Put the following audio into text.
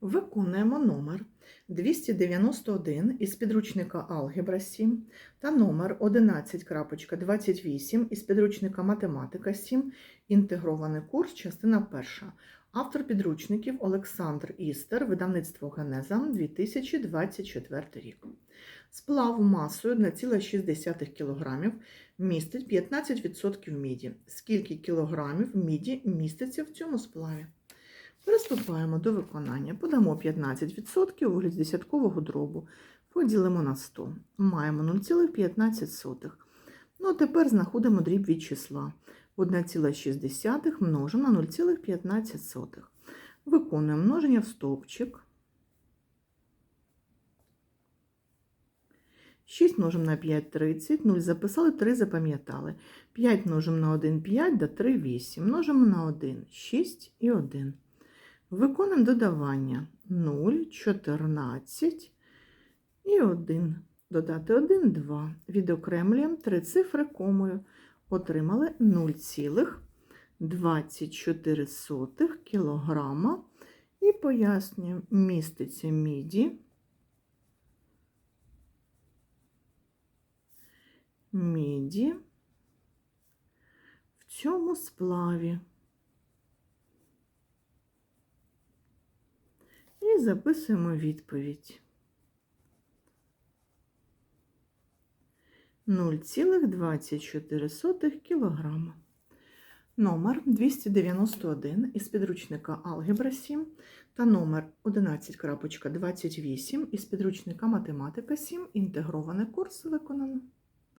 Виконуємо номер 291 із підручника Алгебра 7 та номер 11.28 із підручника Математика 7, інтегрований курс, частина 1. Автор підручників Олександр Істер, видавництво Генеза 2024 рік. Сплав масою 1,6 кг містить 15% міді. Скільки кілограмів міді міститься в цьому сплаві? Приступаємо до виконання. Подамо 15% у вигляді десяткового дробу. Поділимо на 100. Маємо 0,15. Ну, а тепер знаходимо дріб від числа. 1,6 множимо на 0,15. Виконуємо множення в стовпчик. 6 множимо на 5 – 30, 0 записали, 3 запам'ятали. 5 множимо на 1 – 5, да 3 – 8. Множимо на 1 – 6 і 1. Виконуємо додавання 0, 14 і 1. Додати 1 – 2. Відокремлюємо три цифри комою. Отримали 0,24 кілограма. І пояснюємо, міститься міді. Міді в цьому сплаві. І записуємо відповідь. 0,24 кг. Номер 291 із підручника Алгебра 7 та номер 11.28 із підручника Математика 7. Інтегрований курс виконано.